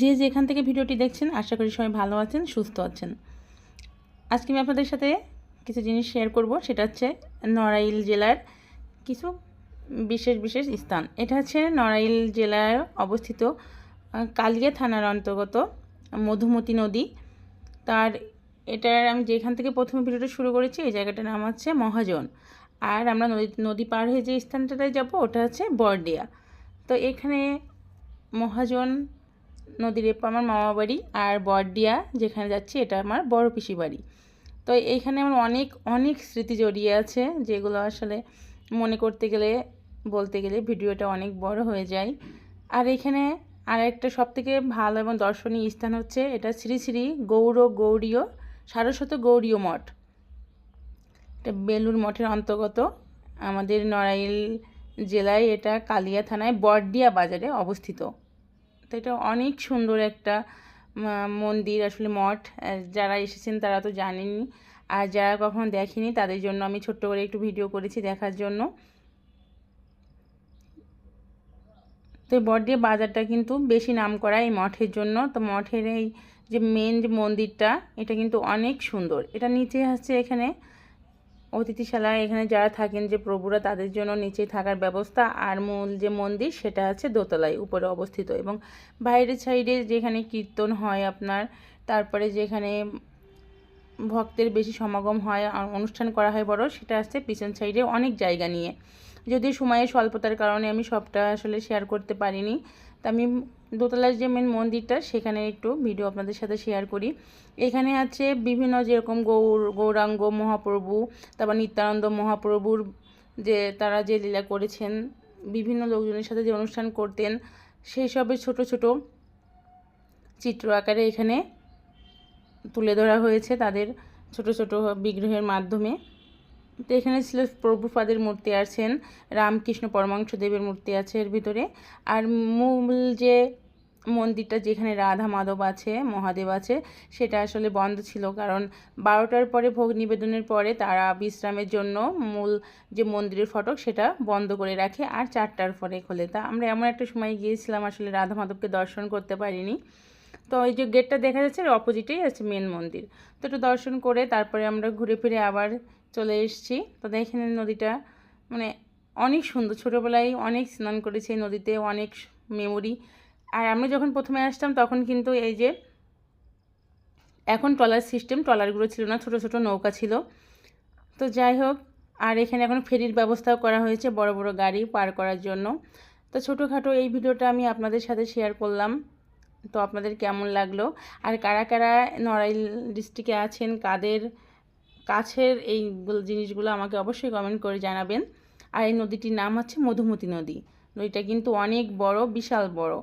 যে যেখান থেকে ভিডিওটি দেখছেন, আশা করি সবাই ভালো আছেন, সুস্থ আছেন। আজকে আমি আপনাদের সাথে কিছু জিনিস শেয়ার করব। সেটা হচ্ছে নড়াইল জেলার কিছু বিশেষ বিশেষ স্থান। এটা হচ্ছে নড়াইল জেলায় অবস্থিত কালিয়া থানার অন্তর্গত মধুমতি নদী। তার, এটার আমি যেখান থেকে প্রথমে ভিডিওটা শুরু করেছি, এই জায়গাটার নাম হচ্ছে মহাজন। আর আমরা নদী নদী পার হয়ে যে স্থানটাতে যাব, ওটা হচ্ছে বরডিয়া তো এখানে মহাজন নদীর এপার আমার মামা বাড়ি আর বরডিয়া যেখানে যাচ্ছি এটা আমার বড় পিসি বাড়ি। তো এইখানে আমার অনেক অনেক স্মৃতি জড়িয়ে আছে যেগুলো আসলে মনে করতে গেলে, বলতে গেলে ভিডিওটা অনেক বড় হয়ে যায়। আর এখানে আর একটা সব থেকে ভালো এবং দর্শনীয় স্থান হচ্ছে এটা শ্রী শ্রী গৌর গৌরীয় সারস্বত গৌরীয় মঠ। এটা বেলুর মঠের অন্তর্গত। আমাদের নড়াইল জেলায় এটা কালিয়া থানায় বরডিয়া বাজারে অবস্থিত। তো এটা অনেক সুন্দর একটা মন্দির, আসলে মঠ। যারা এসেছেন তারা তো জানেনই। আর যারা কখনো দেখেনি, তাদের জন্য আমি ছোট্ট করে একটু ভিডিও করেছি দেখার জন্য। তো এই বড়দিয়া বাজারটা কিন্তু বেশি নাম করা এই মঠের জন্য। তো মঠের এই যে মেন যে মন্দিরটা, এটা কিন্তু অনেক সুন্দর। এটা নিচে হচ্ছে এখানে অতিথিশালা এখানে যারা থাকেন যে প্রভুরা, তাদের জন্য নিচে থাকার ব্যবস্থা আর মূল যে মন্দির সেটা আছে দোতলায় উপরে অবস্থিত এবং বাইরের সাইডে যেখানে কীর্তন হয় আপনার, তারপরে যেখানে ভক্তের বেশি সমাগম হয় অনুষ্ঠান করা হয় বড়, সেটা আসছে পিছন সাইডে অনেক জায়গা নিয়ে। যদিও সময়ের স্বল্পতার কারণে আমি সবটা আসলে শেয়ার করতে পারিনি, তা আমি দোতলার যে মেন মন্দিরটা, সেখানে একটু ভিডিও আপনাদের সাথে শেয়ার করি। এখানে আছে বিভিন্ন যেরকম গৌর, গৌরাঙ্গ মহাপ্রভু, তারপর নিত্যানন্দ মহাপ্রভুর যে তারা যে লীলা করেছেন, বিভিন্ন লোকজনের সাথে যে অনুষ্ঠান করতেন, সেই সবের ছোট ছোট চিত্র আকারে এখানে তুলে ধরা হয়েছে তাদের ছোট ছোট বিগ্রহের মাধ্যমে। তো এখানে ছিল প্রভুপাদের মূর্তি আছেন রামকৃষ্ণ পরমাংশদেবের মূর্তি আছে এর ভিতরে। আর মূল যে মন্দিরটা যেখানে রাধা মাধব আছে, মহাদেব আছে, সেটা আসলে বন্ধ ছিল। কারণ বারোটার পরে ভোগ নিবেদনের পরে তারা বিশ্রামের জন্য মূল যে মন্দিরের ফটক, সেটা বন্ধ করে রাখে আর চারটার পরে খোলে। তা আমরা এমন একটা সময় গিয়েছিলাম, আসলে রাধা মাধবকে দর্শন করতে পারিনি। তো ওই যে গেটটা দেখা যাচ্ছে অপোজিটেই আছে মেন মন্দির। তো একটু দর্শন করে তারপরে আমরা ঘুরে ফিরে আবার চলে এসেছি। তো দেখেন নদীটা মানে অনেক সুন্দর। ছোটোবেলায় অনেক স্নান করেছি নদীতে, অনেক মেমোরি আর আমরা যখন প্রথমে আসতাম, তখন কিন্তু এই যে এখন ট্রলার সিস্টেম ট্রলারগুলো ছিল না, ছোট ছোট নৌকা ছিল। তো যাই হোক, আর এখানে এখন ফেরির ব্যবস্থাও করা হয়েছে বড় বড় গাড়ি পার করার জন্য। তো ছোটোখাটো এই ভিডিওটা আমি আপনাদের সাথে শেয়ার করলাম। তো আপনাদের কেমন লাগল? আর কারা কারা নড়াইল ডিস্ট্রিক্টে আছেন, কাদের কাছের এই জিনিসগুলো আমাকে অবশ্যই কমেন্ট করে জানাবেন। আর এই নদীটির নাম হচ্ছে মধুমতি নদী। নদীটা কিন্তু অনেক বড়, বিশাল বড়।